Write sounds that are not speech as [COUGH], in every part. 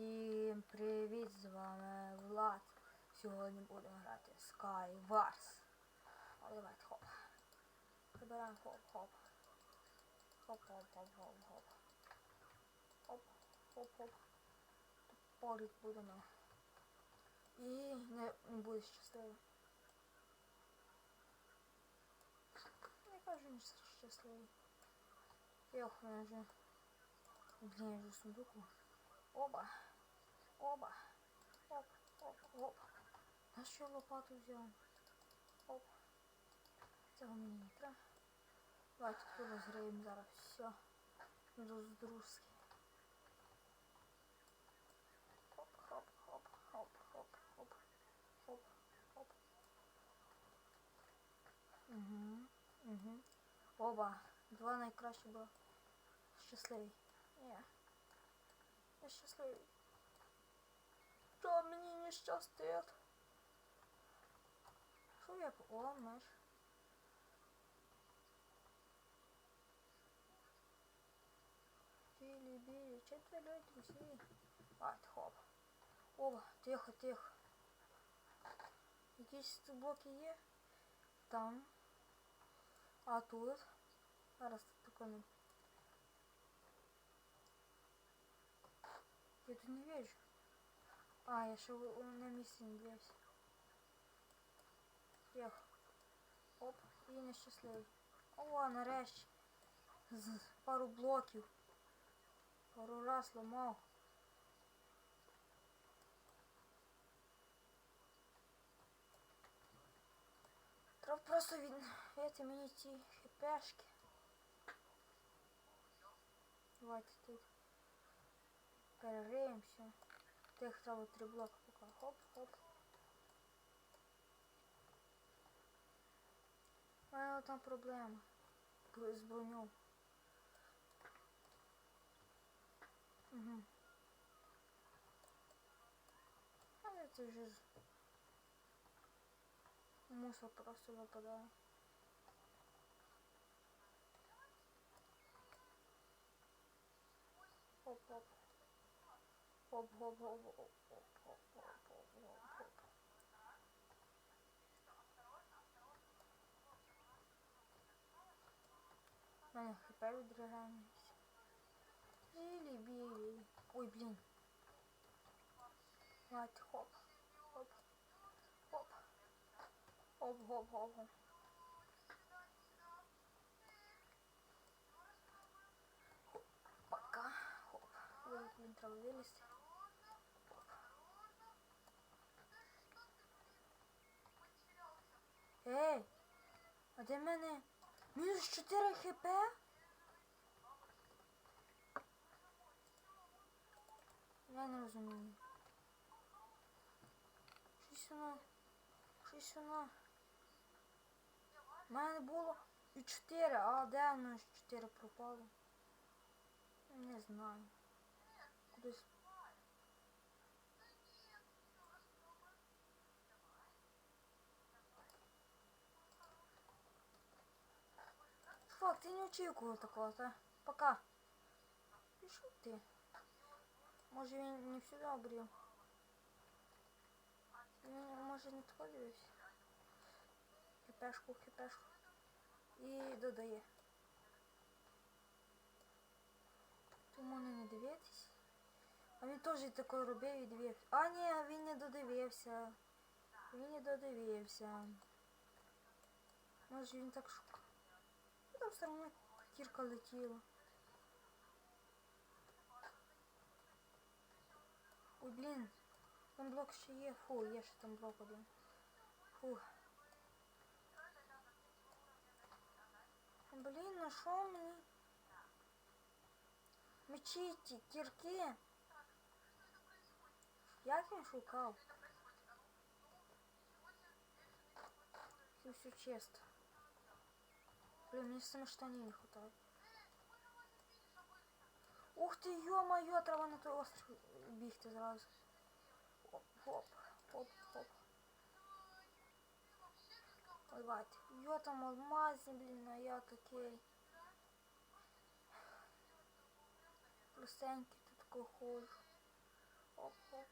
Всім привіт! З вами Влад. Сьогодні будемо грати Sky Wars. Але давайте хоп. Прибираємо хоп-хоп. Хоп-хоп-хоп-хоп-хоп. Хоп-хоп-хоп. Поряд будемо. І не, не буде щасливо. Я кажу, не щасливий. Я охорону. Блін, я вже сундуку. Опа. Оба. Оп, оп, оп. На що лопату взяв? Оп. Цього мені не треба. Давайте тут розграємо зараз все. Роздрузки. Хоп, хоп, хоп, хоп, хоп, хоп, хоп, хоп. Угу, угу. Оба. Два найкраще було. Щасливий. Ні. Я щасливий. Що мені не щастить? Що я по- О, меш. Білі, білі, четверо друзі. Ать, хоп. О, тихо, тихо. Якісь тут блоки є? Там. А тут? Зараз тут тако не. Я тут не вижу. А, я ще на місці не дивився. Тихо. Оп, і нещасливий. О, нарешті. З пару блоків. Пару раз ламав. Треба просто відновити мені ці хпшки. Давайте тут перегреємося. Тих треба три блоки поки. Хоп, хоп. У мене там проблема з броню. Угу. Але це вже мусор просто випадає. Хоп, хоп. Хоп, хоп, хоп, хоп, хоп, хоп, хоп, хоп, хоп, хоп. У мене хп відрягається. Білі, білі. Ой, блін. Давайте, хоп, хоп, хоп. Хоп, хоп, хоп, хоп. Пока. Хоп. Ой, блін, треба вилізти. Ей! А де в мене? Мінус 4 хп? Я не розумію. Щось воно. Щось воно. У мене було і 4, а де воно ж 4 пропало? Не знаю. Кудись. Чувак, ти не очікував такого, та? Пока. Пішов ти. Може він не всюди обрів. Він може не тако дивився. Хіпешку, хіпешку. І додає. Тому не дивитись. А він теж тако робив і дивився. А ні, він не додивився. Він не додивився. Може він так шукав. Там все одно кірка летіла. Ой, блін. Там блок ще є. Фу, є ще там блок один. Фу. Блін, ну що мені? Мечі ті, кірки. Як він шукав? Це все чисто. Блин, мне сами штаней не хватает. Ух ты, ё-моё, треба на той остров бігти зразу. Хоп, хоп, хоп, хоп. Ой, бать, йо там алмазні, блін, а я такий. Плюсенький тут ходжу. Оп, оп.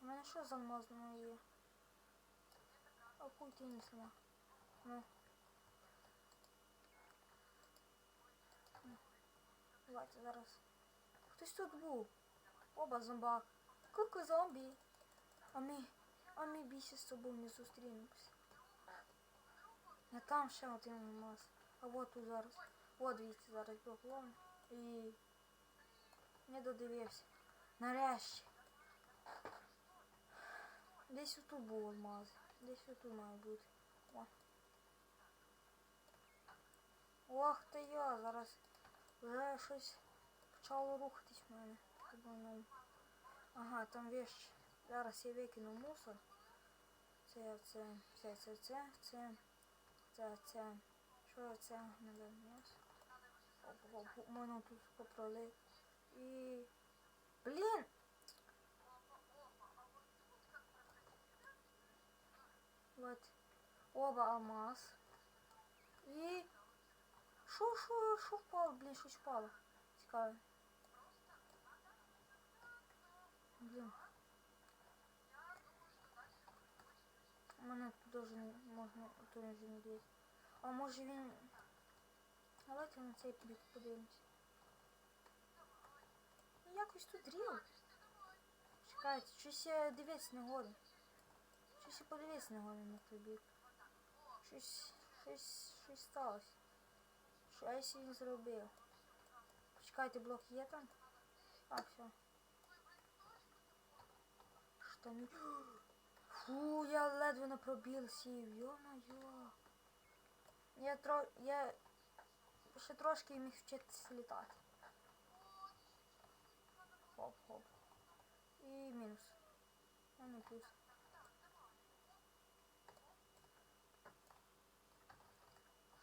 У мене що з алмазного є? А Давайте зараз. Хтось тут був. Оба зомбак. Куку зомбі. А ми, а ми більше з тобою не зустрінемось. Не там ще один алмаз. А от тут зараз. От дивіться, зараз поклон. І не додивився. Нарешті. Десь отут був алмаз. Десь отут має бути. Ох ти я, зараз вже щось почало рухатись в мене. По-моєму. Ага, там вещь. Зараз я викину в мусор. Це, це, це, це, це, це, це, це. Що це? Не знаю. Оп, оп, оп, Мене тут попролив. І... Блін! Вот. Оба алмаз. І... Шо, шо, шо впало? Блін, щось впало. Цікаво. Блін. Мене дуже можна не діяти. А може він... Давайте на цей бік подивимось. Ну, Якось тут рів. Чекайте, щось я дивитися не годен. Щось я подивитися не годен на той бік. Щось, щось, щось сталося. Щось він зробив. Почекайте, блок є там? А, все. Штани. [GASPS] Фу, я ледве не пробіл сів. Йо-моє. Я тро... Я ще трошки міг вчитися літати. Хоп-хоп. І мінус. А не плюс.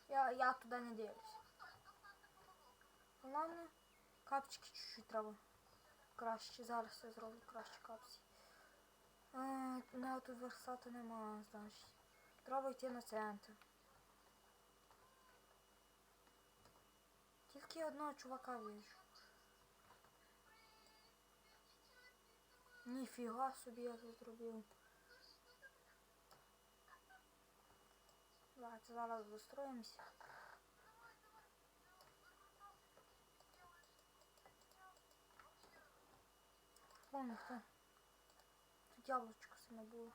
Я, я туди не дивлюсь. Головне, капчики чуть-чуть треба. Краще. Зараз я зроблю краще капці. Е, не тут версати нема, значить. Треба йти на центр. Тільки одного чувака вижу. Ніфіга собі я це зробив. Давайте зараз достроїмося. Хто. Тут яблучко саме було.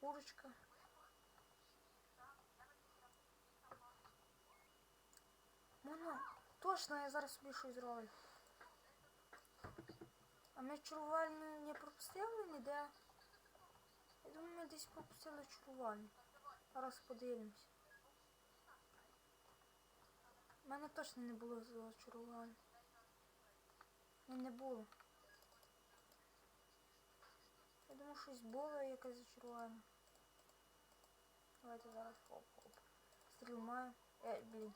Курочка. Воно, точно, я зараз собі щось зроблю. А ми чарувальню не пропустили ніде. Я думаю, ми десь пропустили чарувальню. Зараз подивимось. У мене точно не було зачарувань. Ні, не було. Я думаю, щось було якесь зачарування. Давайте зараз хоп-хоп. Стріл маю. Е, блін.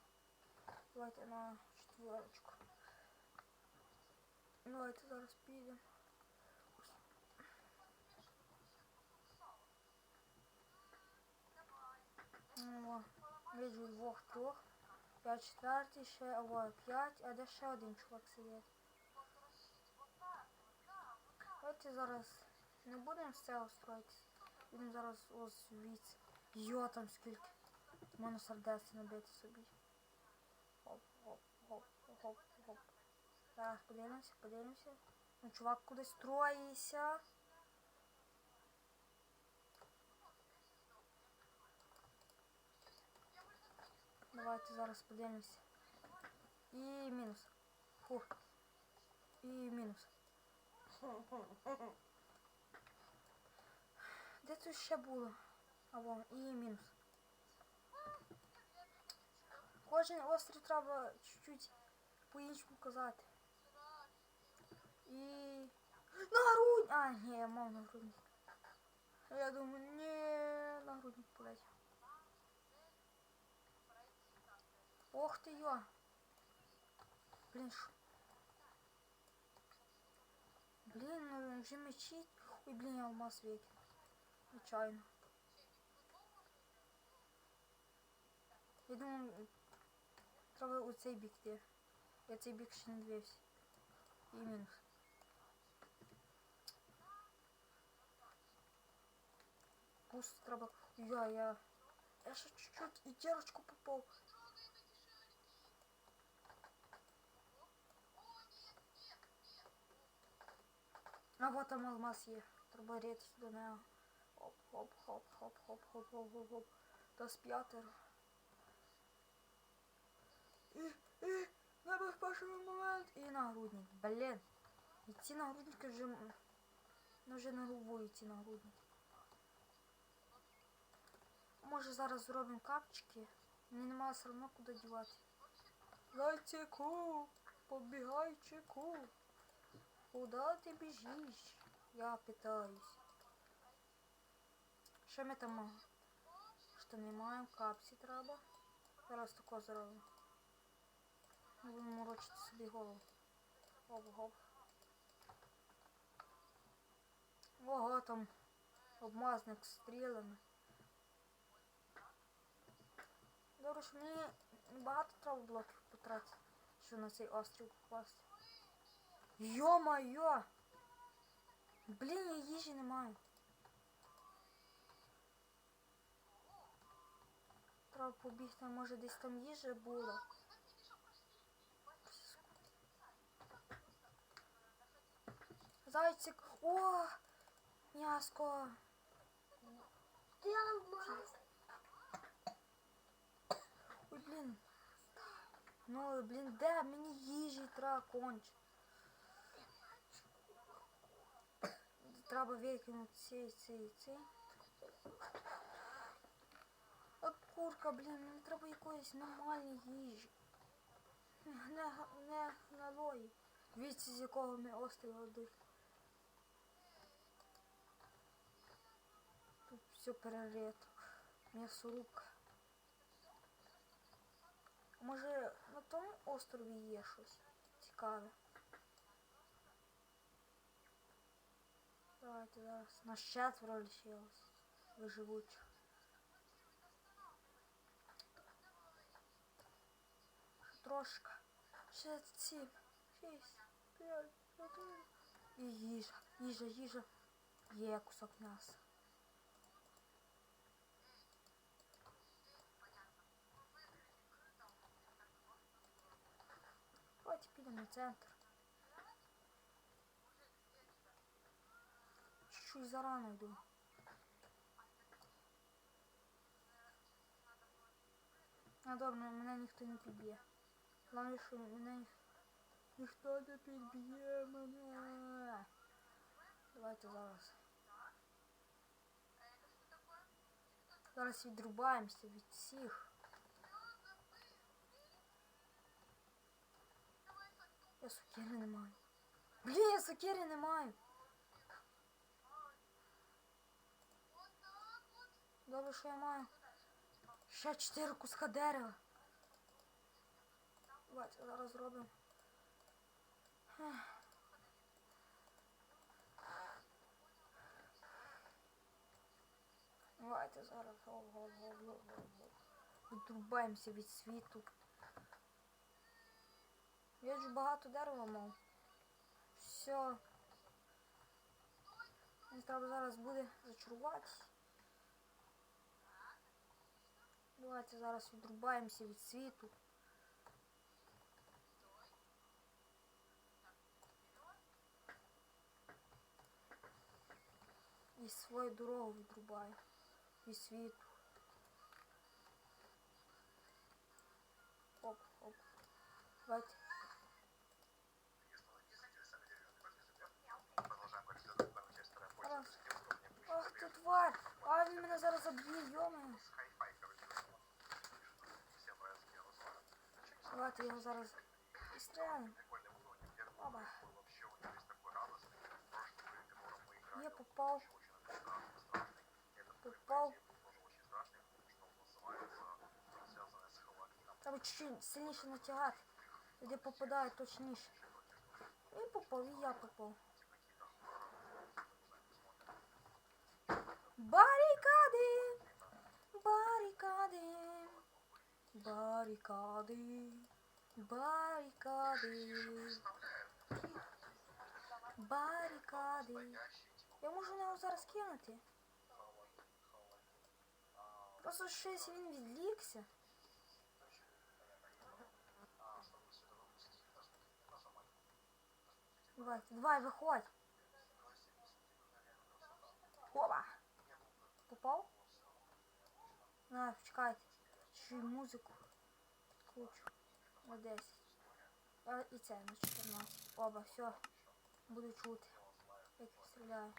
Давайте на четверочку. Давайте зараз підемо. О, Виджу двох трьох. Я четвертий, ще о, п'ять, а де ще один чувак сидить. Давайте зараз не будемо цього строїтися. Будемо зараз ось звідси. Йо, там скільки. Можна сердець набити собі. Хоп, хоп, хоп, хоп, хоп. Зараз подивимося, подивимося. Ну, чувак кудись строїться. Давайте зараз подивимося. І мінус. Фух. І мінус. Де тут ще було? А вон, і мінус. Кожен острів треба чуть-чуть по-іншому казати. І... Нагрудник! А, ні, я мав нагрудник. Я думаю, ні, нагрудник полетів. Ох ти йо. Блін, ш... Блін, ну вже мечить. Ой, блін, я алмаз викинув. Звичайно. Я думаю, треба у цей бік йти. Я цей бік ще не дивився. І мінус. Пусть треба. Я, я. Я ще чуть-чуть і дірочку попав. Ну вот там алмаз є. труборет сюда, на хоп, Хоп-хоп-хоп-хоп-хоп-хоп-хоп-хоп. Та з п'ятеро. І, і, набив момент. И нагрудник. Блін. І ці нагрудники вже... Ну вже не грубує ці нагрудники. Може зараз зробимо капчики. Мені нема все одно куди дівати. Лайчику! Побігайчику! Куда ти біжиш? Я питаюсь. Що ми там? Що не маємо? Капці треба. Зараз тако зробимо. Не будемо морочити собі голову. Оп-гоп. Ого, там обмазник стрілами. Що мені багато треба блоків потратити, що на цей острів попасти. Йо-моє! Блін, я їжі не маю. Треба побігти, може десь там їжа була. Зайчик! О! М'яско! Ти алмаз. Ой, блін. Ну, блін, де мені їжі треба конче. Треба викинути цей, цей, цей. А курка, блін, мені треба якоїсь нормальної їжі. Не, не налої. Дивіться, з якого ми острова. Тут все перерито. М'ясорубка. Може на тому острові є щось цікаве? Давайте зараз. Нас четверо лишилось. Виживуть. Трошки. Шесть, сім, шість, п'ять, чотири. І їжа, їжа, їжа. Є кусок м'яса. Давайте підемо на центр. Чуть-чуть зарано йду. А добре, мене ніхто не підб'є. Головне, що мене ніх- ніхто не підб'є мене. Давайте зараз. Зараз відрубаємося від всіх. Я сокири не маю. Блін, я сокири не маю. Добре, що я маю. Ще чотири куска дерева. Давайте зараз зробимо. Давайте зараз. Відрубаємося від світу. Я ж багато дерева мав. Все. Треба зараз буде зачаруватися. Давайте зараз відрубаємося від світу. І свою дорогу відрубаю. Від світу. Оп, оп. Давайте. Продолжаем говорить за первую часть, вторая польза. Раз. Тем, что мне будет Ах ти тварь! А він мене зараз заб'є, йоме. Давайте його зараз стріляємо. Оба. Я попав. Попав. Треба чуть-чуть сильніше натягати. Де попадає точніше. Він попав, і я попав. Барикади! Барикади! Барикади! Барикади. Барикади. Я можу його зараз кинути. Просто щось він відлікся. Давай, давай, виходь. Опа. Попав? На, чекайте. Й музику підключу. На 10. А, і це на 14. Оба, все. Буду чути. Як стріляю.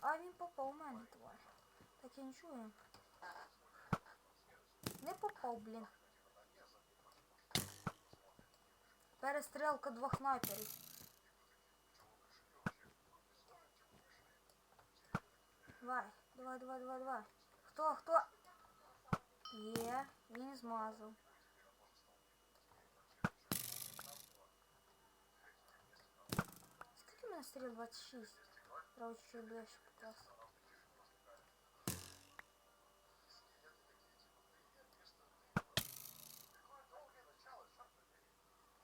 А він попав у мене, тварь. Так я не чую. Не попав, блін. Перестрілка двох снайперів. Давай, давай, давай, давай, давай. Хто, хто? Є, він змазав. Скільки в мене стріл 26? Треба чуть ближче попасти.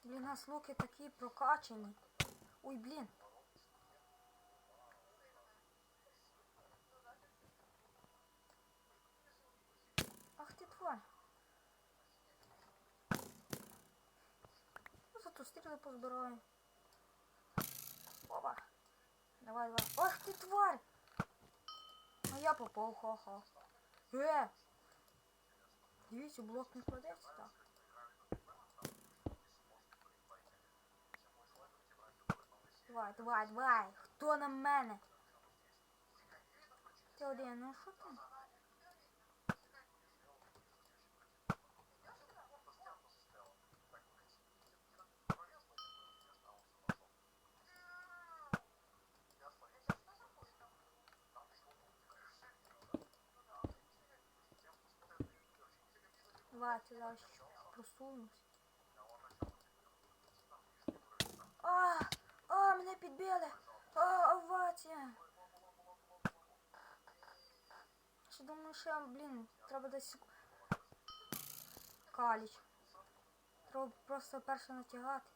Блін, у нас луки такі прокачані. Ой, блін. Ах ти тварь. Ну, зато стріли позбираю. Опа. Давай, давай. Ах ти тварь! А я попав, ха-ха. Е! Дивіться, блок не кладеться так. Давай, давай, давай. Хто на мене? Ти ну що там? Давайте зараз просунусь. А, а, мене підбили. А, овація. Ще думаю, що, блін, треба десь каліч. Треба просто перше натягати.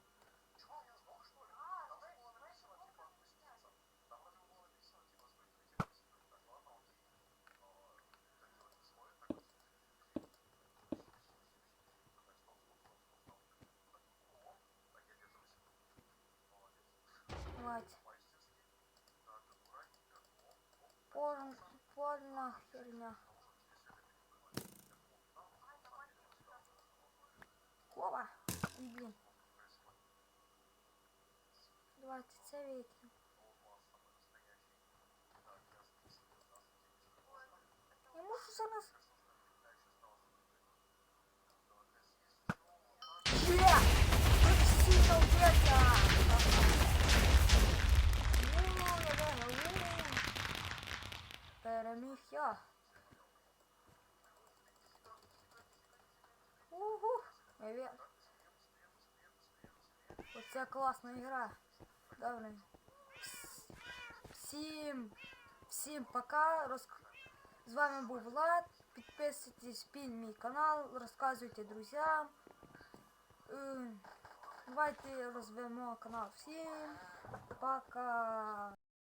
Давайте. Порн, порно херня. Опа! Ой, Блін. Давайте це викинемо. Я можу зараз... Є! Тут всі толпяться! Переміг я. Угу. Привіт. Оце класна гра. Добре. Вс- Всім, всім пока. Роз... З вами був Влад. Підписуйтесь під мій канал, розказуйте друзям. Е, Давайте розвивемо канал. Всім пока.